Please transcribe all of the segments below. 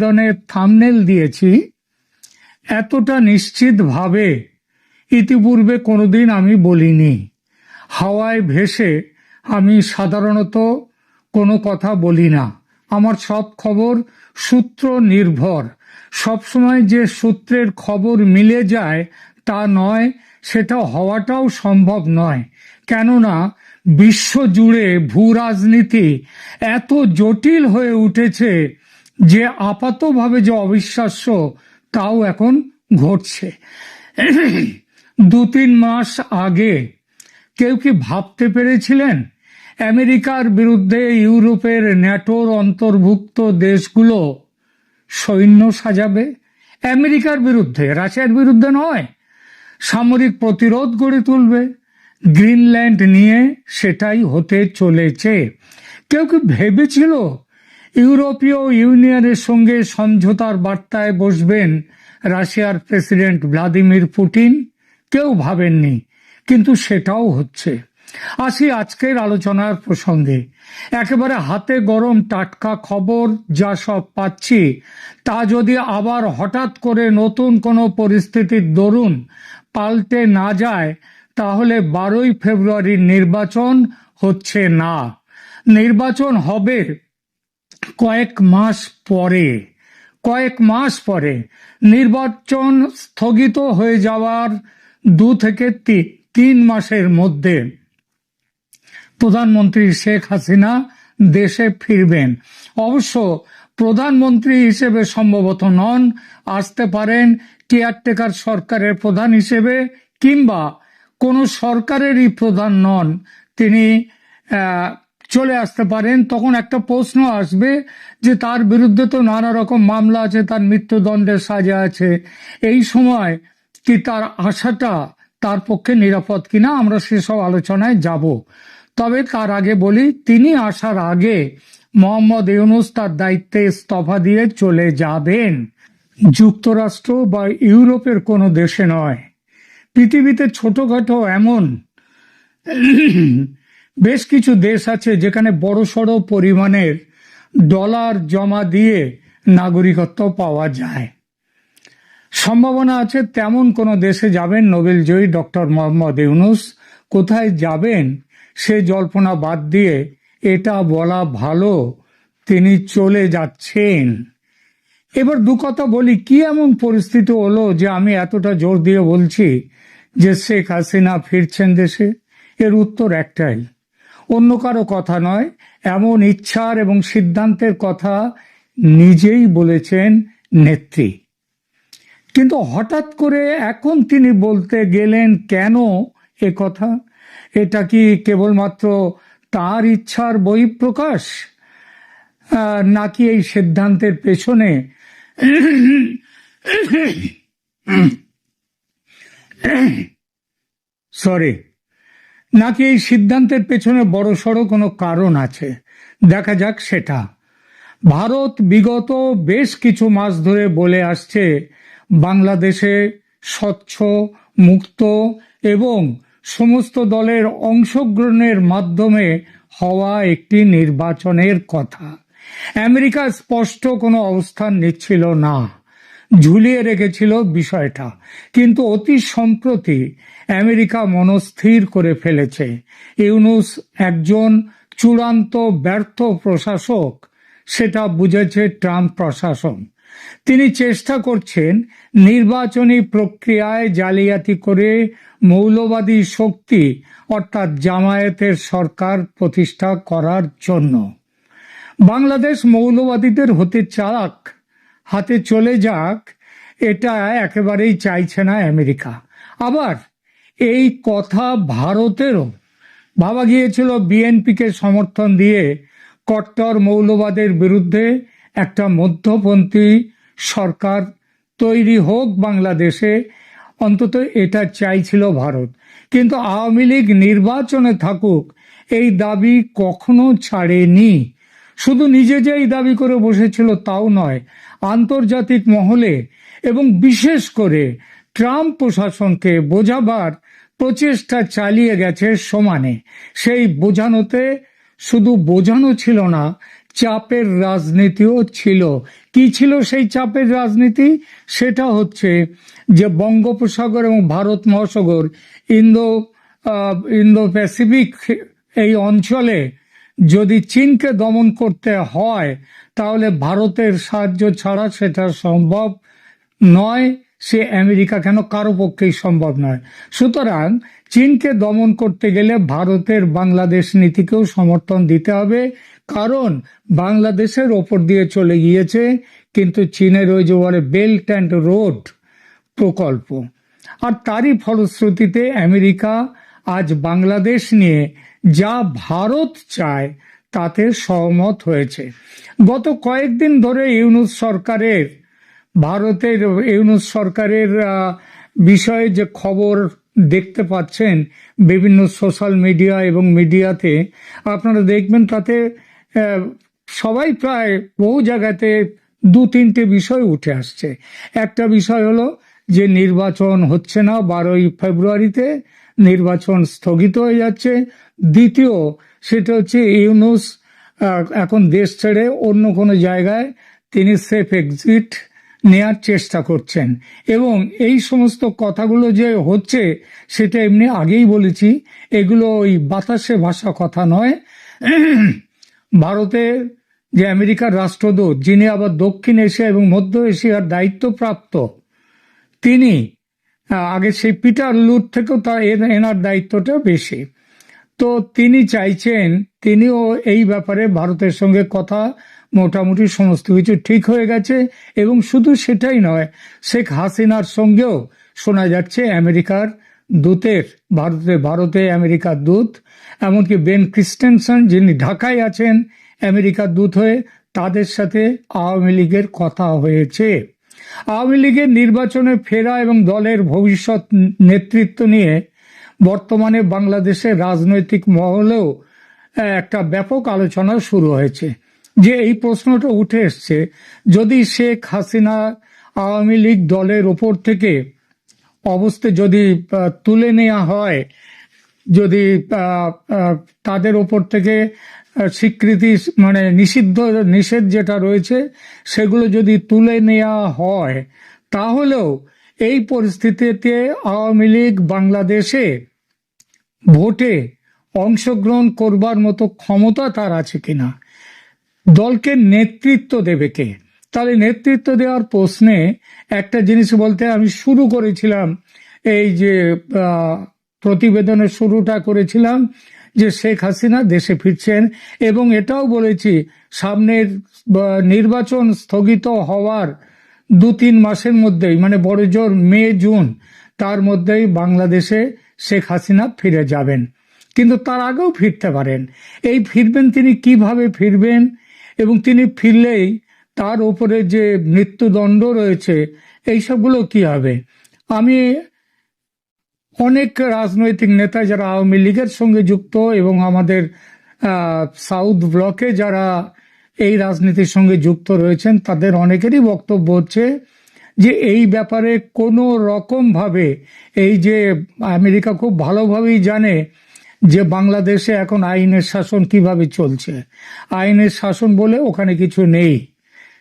প্রতিবেদনের থামনেল দিয়েছি, এতটা নিশ্চিতভাবে ইতিপূর্বে কোনোদিন আমি বলিনি। হাওয়ায় ভেসে আমি সাধারণত কোনো কথা বলি না। আমার সব খবর সূত্র নির্ভর। সবসময় যে সূত্রের খবর মিলে যায় তা নয়, সেটা হওয়াটাও সম্ভব নয়। কেননা বিশ্বজুড়ে ভূ রাজনীতি এত জটিল হয়ে উঠেছে যে আপাতভাবে যে অবিশ্বাস্য, তাও এখন ঘটছে। দু তিন মাস আগে কেউ কি ভাবতে পেরেছিলেন, আমেরিকার বিরুদ্ধে ইউরোপের ন্যাটোর অন্তর্ভুক্ত দেশগুলো সৈন্য সাজাবে? আমেরিকার বিরুদ্ধে, রাশিয়ার বিরুদ্ধে নয়। সামরিক প্রতিরোধ গড়ে তুলবে। গ্রিনল্যান্ড নিয়ে সেটাই হতে চলেছে। কেউ কি ভেবেছিল ইউরোপীয় ইউনিয়নের সঙ্গে সমঝোতার বার্তায় বসবেন রাশিয়ার প্রেসিডেন্ট ভ্লাদিমির পুতিন। কেউ ভাবেননি, কিন্তু সেটাও হচ্ছে। আসি আজকের আলোচনার প্রসঙ্গে। একেবারে হাতে গরম টাটকা খবর যা সব পাচ্ছি, তা যদি আবার হঠাৎ করে নতুন কোনো পরিস্থিতির দরুন পাল্টে না যায়, তাহলে বারোই ফেব্রুয়ারির নির্বাচন হচ্ছে না। নির্বাচন হবে কয়েক মাস পরে, কয়েক মাস পরে নির্বাচন স্থগিত হয়ে যাওয়ার দু থেকে তিন মাসের মধ্যে প্রধানমন্ত্রী শেখ হাসিনা দেশে ফিরবেন। অবশ্য প্রধানমন্ত্রী হিসেবে সম্ভবত নন, আসতে পারেন কেয়ারটেকার সরকারের প্রধান হিসেবে কিংবা কোনো সরকারেরই প্রধান নন। তিনি চলে আসতে পারেন, তখন একটা প্রশ্ন আসবে যে তার বিরুদ্ধে তো নানা রকম মামলা আছে, তার মৃত্যুদণ্ডের সাজা আছে। এই সময় কি তার আশাটা তার পক্ষে নিরাপদ কিনা আমরা সেসব আলোচনায় যাব। তবে তার আগে বলি, তিনি আসার আগে মোহাম্মদ ইউনুস তার দায়িত্বে ইস্তফা দিয়ে চলে যাবেন। যুক্তরাষ্ট্র বা ইউরোপের কোনো দেশে নয়। পৃথিবীতে ছোটখাটো এমন বেশ কিছু দেশ আছে যেখানে বড়সড় পরিমাণের ডলার জমা দিয়ে নাগরিকত্ব পাওয়া যায়। সম্ভাবনা আছে তেমন কোনো দেশে যাবেন নোবেলজয়ী ডক্টর মোহাম্মদ ইউনুস। কোথায় যাবেন সে জল্পনা বাদ দিয়ে এটা বলা ভালো, তিনি চলে যাচ্ছেন। এবার দু কথা বলি, কি এমন পরিস্থিতি হলো যে আমি এতটা জোর দিয়ে বলছি যে শেখ হাসিনা ফিরছেন দেশে? এর উত্তর একটাই অন্য কারও কথা নয়, এমন ইচ্ছার এবং সিদ্ধান্তের কথা নিজেই বলেছেন নেত্রী। কিন্তু হঠাৎ করে এখন তিনি বলতে গেলেন, কেন এ কথা? এটা কি কেবলমাত্র তার ইচ্ছার বহিঃপ্রকাশ? নাকি এই সিদ্ধান্তের পেছনে সরি নাকি এই সিদ্ধান্তের পেছনে বড়সড় কোনো কারণ আছে? দেখা যাক সেটা। ভারত বিগত বেশ কিছু মাস ধরে বলে আসছে, বাংলাদেশে স্বচ্ছ, মুক্ত এবং সমস্ত দলের অংশগ্রহণের মাধ্যমে হওয়া একটি নির্বাচনের কথা। আমেরিকা স্পষ্ট কোনো অবস্থান নিচ্ছিল না। ঝুলিয়ে রেখেছিল বিষয়টা। কিন্তু অতি সম্প্রতি আমেরিকা মনস্থির করে ফেলেছে। ইউনুস একজন চূড়ান্ত ব্যর্থ প্রশাসক, সেটা বুঝেছে ট্রাম্প প্রশাসন। তিনি চেষ্টা করছেন নির্বাচনী প্রক্রিয়ায় জালিয়াতি করে মৌলবাদী শক্তি, অর্থাৎ জামায়াতের সরকার প্রতিষ্ঠা করার জন্য। বাংলাদেশ মৌলবাদীদের হতে চাক হাতে চলে যাক, এটা একেবারেই চাইছে না আমেরিকা। আবার এই কথা ভারতেরও। ভাবা গিয়েছিল বিএনপিকে সমর্থন দিয়ে কট্টর মৌলবাদের বিরুদ্ধে একটা মধ্যপন্থী সরকার তৈরি হোক বাংলাদেশে, অন্তত এটা চাইছিল ভারত। কিন্তু আওয়ামী লীগ নির্বাচনে থাকুক, এই দাবি কখনো ছাড়েনি। শুধু নিজে যে এই দাবি করে বসেছিল তাও নয় আন্তর্জাতিক মহলে এবং বিশেষ করে ট্রাম্প প্রশাসনকে বোঝাবার প্রচেষ্টা চালিয়ে গেছে সমানে। সেই বোঝানোতে শুধু বোঝানো ছিল না, চাপের রাজনীতিও ছিল। কি ছিল সেই চাপের রাজনীতি? সেটা হচ্ছে যে বঙ্গোপসাগর এবং ভারত মহাসাগর, ইন্দো ইন্দো প্যাসিফিক এই অঞ্চলে যদি চীনকে দমন করতে হয় তাহলে ভারতের সাহায্য ছাড়া সেটা সম্ভব নয়, সে আমেরিকা কেন? কারও পক্ষেই সম্ভব নয়। সুতরাং চীনকে দমন করতে গেলে ভারতের বাংলাদেশ নীতিকেও সমর্থন দিতে হবে, কারণ বাংলাদেশের ওপর দিয়ে চলে গিয়েছে কিন্তু চীনের ওই যে বলে বেল্ট অ্যান্ড রোড প্রকল্প। আর তারই ফলশ্রুতিতে আমেরিকা আজ বাংলাদেশ নিয়ে যা ভারত চায় তাতে সহমত হয়েছে। গত কয়েকদিন ধরে ইউনুস সরকারের, ভারতের ইউনুস সরকারের বিষয়ে যে খবর দেখতে পাচ্ছেন বিভিন্ন সোশ্যাল মিডিয়া এবং মিডিয়াতে, আপনারা দেখবেন তাতে সবাই প্রায় বহু জায়গাতে দু তিনটে বিষয় উঠে আসছে। একটা বিষয় হলো যে নির্বাচন হচ্ছে না, বারোই ফেব্রুয়ারিতে নির্বাচন স্থগিত হয়ে যাচ্ছে। দ্বিতীয় সেটা হচ্ছে ইউনুস এখন দেশ ছেড়ে অন্য কোনো জায়গায় তিনি সেফ এক্সিট নেয়ার চেষ্টা করছেন। এবং এই সমস্ত কথাগুলো যে হচ্ছে, সেটা এমনি আগেই বলেছি। এগুলো ওই বাতাসে ভাষা কথা নয়। ভারতে যে আমেরিকার রাষ্ট্রদূত, যিনি আবার দক্ষিণ এশিয়া এবং মধ্য এশিয়ার দায়িত্বপ্রাপ্ত, তিনি আগে সেই পিটার লুট থেকেও তার এনার দায়িত্বটা বেশি। তো তিনি চাইছেন, তিনিও এই ব্যাপারে ভারতের সঙ্গে কথা, মোটামুটি সমস্ত কিছু ঠিক হয়ে গেছে এবং শুধু সেটাই নয়, শেখ হাসিনার সঙ্গেও শোনা যাচ্ছে আমেরিকার দূতের, ভারতে ভারতে আমেরিকার দূত, এমনকি বেন ক্রিস্টেনসন যিনি ঢাকায় আছেন, আমেরিকার দূত হয়ে তাদের সাথে আওয়ামী লীগের কথা হয়েছে। আওয়ামী লীগের নির্বাচনে ফেরা এবং দলের ভবিষ্যৎ নেতৃত্ব নিয়ে বর্তমানে বাংলাদেশের রাজনৈতিক মহলেও একটা ব্যাপক আলোচনা শুরু হয়েছে। যে এই প্রশ্নটা উঠে এসছে, যদি শেখ হাসিনা আওয়ামী লীগ দলের ওপর থেকে অবস্থা যদি তুলে নেওয়া হয়, যদি তাদের ওপর থেকে স্বীকৃতি মানে নিষিদ্ধ, নিষেধ যেটা রয়েছে, সেগুলো যদি তুলে নেওয়া হয়, তাহলেও এই পরিস্থিতিতে আওয়ামী লীগ বাংলাদেশে ভোটে অংশগ্রহণ করবার মতো ক্ষমতা তার আছে কিনা? দলকে নেতৃত্ব দেবে কে? তাহলে নেতৃত্ব দেওয়ার প্রশ্নে একটা জিনিস বলতে আমি শুরু করেছিলাম, এই যে প্রতিবেদনের শুরুটা করেছিলাম যে শেখ হাসিনা দেশে ফিরছেন এবং এটাও বলেছি, সামনের নির্বাচন স্থগিত হওয়ার দু তিন মাসের মধ্যেই মানে বড় জোর মে, জুন তার মধ্যেই বাংলাদেশে শেখ হাসিনা ফিরে যাবেন। কিন্তু তার আগেও ফিরতে পারেন। এই ফিরবেন তিনি কীভাবে ফিরবেন? এবং তিনি ফিরলেই তার উপরে যে মৃত্যুদণ্ড রয়েছে এই সবগুলো কি হবে? আমি অনেক রাজনৈতিক নেতা যারা আওয়ামী লীগের সঙ্গে যুক্ত এবং আমাদের সাউথ ব্লকে যারা এই রাজনীতির সঙ্গে যুক্ত রয়েছেন, তাদের অনেকেরই বক্তব্য হচ্ছে যে এই ব্যাপারে কোনো রকম ভাবে এই যে আমেরিকা খুব ভালোভাবেই জানে যে বাংলাদেশে এখন আইনের শাসন কীভাবে চলছে। আইনের শাসন বলে ওখানে কিছু নেই।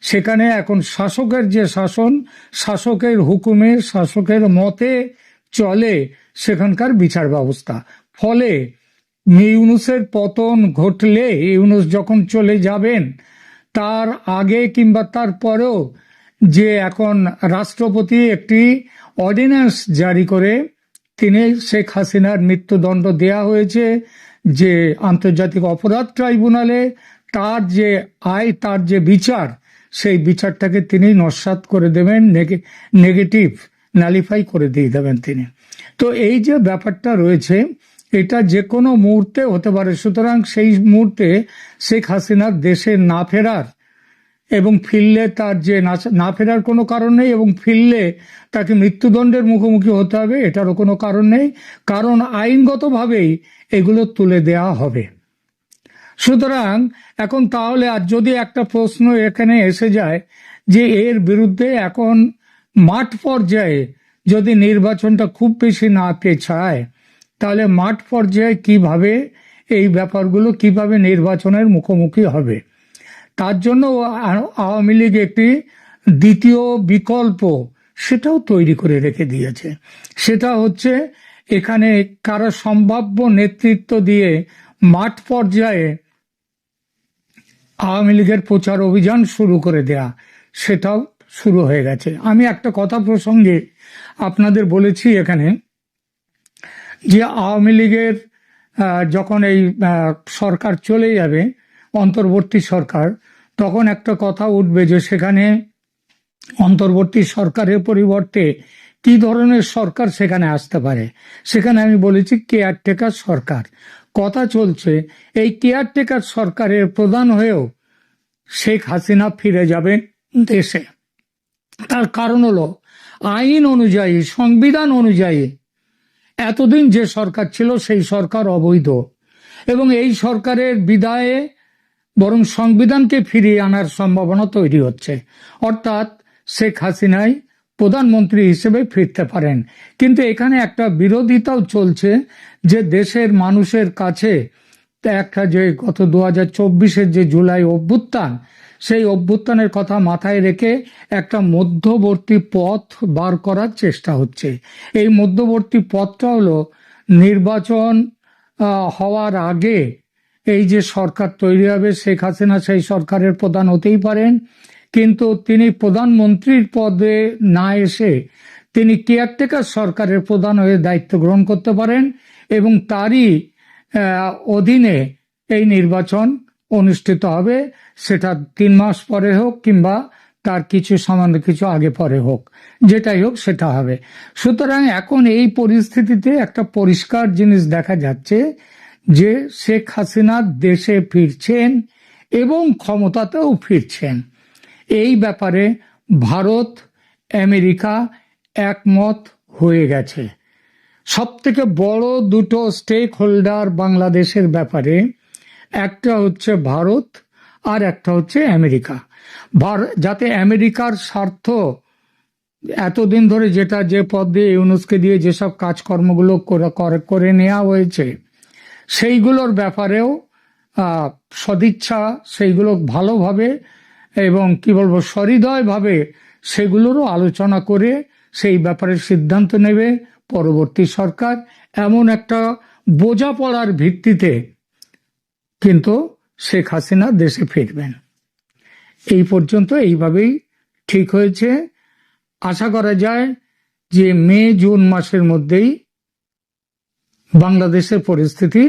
সেখানে এখন শাসকের যে শাসন, শাসকের হুকুমে, শাসকের মতে চলে সেখানকার বিচার ব্যবস্থা। ফলে ইউনুসের পতন ঘটলে, ইউনুস যখন চলে যাবেন, তার আগে কিংবা তার পরেও যে এখন রাষ্ট্রপতি একটি অর্ডিন্যান্স জারি করে, তিনি শেখ হাসিনার মৃত্যুদণ্ড দেয়া হয়েছে যে আন্তর্জাতিক অপরাধ ট্রাইব্যুনালে তার যে আয়, তার যে বিচার, সেই বিচারটাকে তিনি নস্বাত করে দেবেন নেগেটিভ নালিফাই করে দিয়ে দেবেন তিনি। তো এই যে ব্যাপারটা রয়েছে, এটা যে কোনো মুহূর্তে হতে পারে। সুতরাং সেই মুহূর্তে শেখ হাসিনার দেশে না ফেরার এবং ফিরলে তার যে না- ফেরার কোনো কারণ নেই এবং ফিরলে তাকে মৃত্যুদণ্ডের মুখোমুখি হতে হবে, এটারও কোনো কারণ নেই। কারণ আইনগতভাবেই এগুলো তুলে দেয়া হবে। সুতরাং এখন তাহলে আর যদি একটা প্রশ্ন এখানে এসে যায় যে এর বিরুদ্ধে এখন মাঠ পর্যায়ে যদি নির্বাচনটা খুব বেশি না পেছায়, তাহলে মাঠ পর্যায়ে কীভাবে এই ব্যাপারগুলো কীভাবে নির্বাচনের মুখোমুখি হবে? তার জন্য আওয়ামী লীগ একটি দ্বিতীয় বিকল্প সেটাও তৈরি করে রেখে দিয়েছে। সেটা হচ্ছে এখানে কারও সম্ভাব্য নেতৃত্ব দিয়ে মাঠ পর্যায়ে আওয়ামী লীগের প্রচার অভিযান শুরু করে দেয়া, সেটাও শুরু হয়ে গেছে। আমি একটা কথা প্রসঙ্গে আপনাদের বলেছি এখানে যে আওয়ামী লীগের যখন এই সরকার চলে যাবে অন্তর্বর্তী সরকার, তখন একটা কথা উঠবে যে সেখানে অন্তর্বর্তী সরকারের পরিবর্তে কি ধরনের সরকার সেখানে আসতে পারে? সেখানে আমি বলেছি কেয়ারটেকার সরকার। কথা চলছে, এই কেয়ারটেকার সরকারের প্রধান হয়েও শেখ হাসিনা ফিরে যাবেন দেশে। তার কারণ হলো, আইন অনুযায়ী, সংবিধান অনুযায়ী এতদিন যে সরকার ছিল সেই সরকার অবৈধ। এবং এই সরকারের বিদায়ে বরং সংবিধানকে ফিরিয়ে আনার সম্ভাবনা তৈরি হচ্ছে। অর্থাৎ শেখ হাসিনাই প্রধানমন্ত্রী হিসেবে ফিরতে পারেন। কিন্তু এখানে একটা বিরোধিতাও চলছে যে দেশের মানুষের কাছে একটা যে গত দু হাজার চব্বিশের যে জুলাই অভ্যুত্থান, সেই অভ্যুত্থানের কথা মাথায় রেখে একটা মধ্যবর্তী পথ বার করার চেষ্টা হচ্ছে। এই মধ্যবর্তী পথটা হলো নির্বাচন হওয়ার আগে এই যে সরকার তৈরি হবে, শেখ হাসিনা সেই সরকারের প্রধান হতেই পারেন। কিন্তু তিনি প্রধানমন্ত্রীর পদে না এসে তিনি কেয়ারটেকার সরকারের প্রধান হয়ে দায়িত্ব গ্রহণ করতে পারেন এবং তারই অধীনে এই নির্বাচন অনুষ্ঠিত হবে। সেটা তিন মাস পরে হোক কিংবা তার কিছু সামান্য কিছু আগে পরে হোক, যেটাই হোক সেটা হবে। সুতরাং এখন এই পরিস্থিতিতে একটা পরিষ্কার জিনিস দেখা যাচ্ছে যে শেখ হাসিনা দেশে ফিরছেন এবং ক্ষমতাতেও ফিরছেন। এই ব্যাপারে ভারত, আমেরিকা একমত হয়ে গেছে। সব থেকে বড় দুটো স্টেক হোল্ডার বাংলাদেশের ব্যাপারে, একটা হচ্ছে ভারত আর একটা হচ্ছে আমেরিকা। যাতে আমেরিকার স্বার্থ, এতদিন ধরে যেটা যে পদ দিয়ে ইউনুসকে দিয়ে যেসব কাজকর্মগুলো করে- করে- করে নেওয়া হয়েছে সেইগুলোর ব্যাপারেও সদিচ্ছা, সেইগুলো ভালোভাবে এবং কি বলব, সহৃদয়ভাবে সেগুলোরও আলোচনা করে সেই ব্যাপারে সিদ্ধান্ত নেবে পরবর্তী সরকার। এমন একটা বোঝাপড়ার ভিত্তিতে কিন্তু শেখ হাসিনা দেশে ফিরবেন। এই পর্যন্ত এইভাবেই ঠিক হয়েছে। আশা করা যায় যে মে, জুন মাসের মধ্যেই বাংলাদেশের পরিস্থিতি